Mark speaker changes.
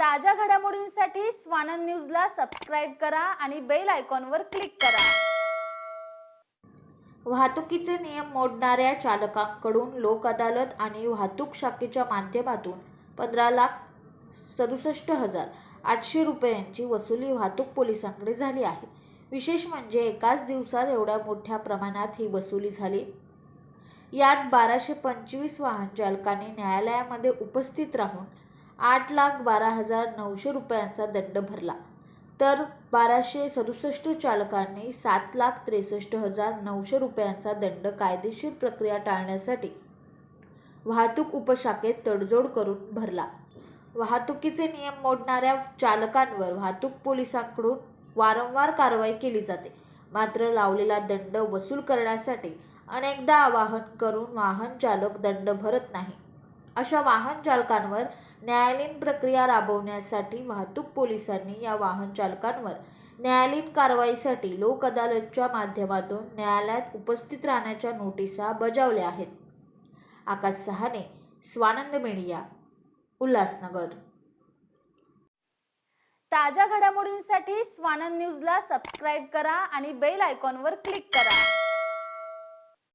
Speaker 1: ताज्या घडामोडींसाठी स्वानंद न्यूजला सबस्क्राईब करा आणि बेल आयकॉनवर क्लिक करा.
Speaker 2: वाहतुकीचे नियम मोडणाऱ्या चालकांकडून लोक अदालत आणि वाहतूक शाखेच्या माध्यमातून पंधरा लाख सदुसष्ट हजार आठशे रुपयांची वसुली वाहतूक पोलिसांकडे झाली आहे. विशेष म्हणजे एकाच दिवसात एवढ्या मोठ्या प्रमाणात ही वसुली झाली. यात बाराशे पंचवीस वाहन चालकांनी न्यायालयामध्ये उपस्थित राहून आठ लाख बारा हजार नऊशे रुपयांचा दंड भरला. तर बाराशे सदुसष्ट चालकांनी सात लाख त्रेसष्ट हजार नऊशे रुपयांचा दंड कायदेशीर प्रक्रिया टाळण्यासाठी वाहतूक उपशाखेत तडजोड करून भरला. वाहतुकीचे नियम मोडणाऱ्या चालकांवर वाहतूक पोलिसांकडून वारंवार कारवाई केली जाते. मात्र लावलेला दंड वसूल करण्यासाठी अनेकदा आवाहन करून वाहन चालक दंड भरत नाही. अशा वाहन चालकांवर न्यायालयीन प्रक्रिया राबवण्यासाठी वाहतूक पोलिसांनी या वाहन चालकांवर न्यायालयीन कारवाईसाठी लोक अदालतच्या माध्यमातून न्यायालयात उपस्थित राहण्याच्या नोटिसा बजावल्या आहेत. आकाश सहाने स्वानंद मीडिया उल्हासनगर.
Speaker 1: ताज्या घडामोडींसाठी स्वानंद न्यूजला सबस्क्राईब करा आणि बेल आयकॉनवर क्लिक करा.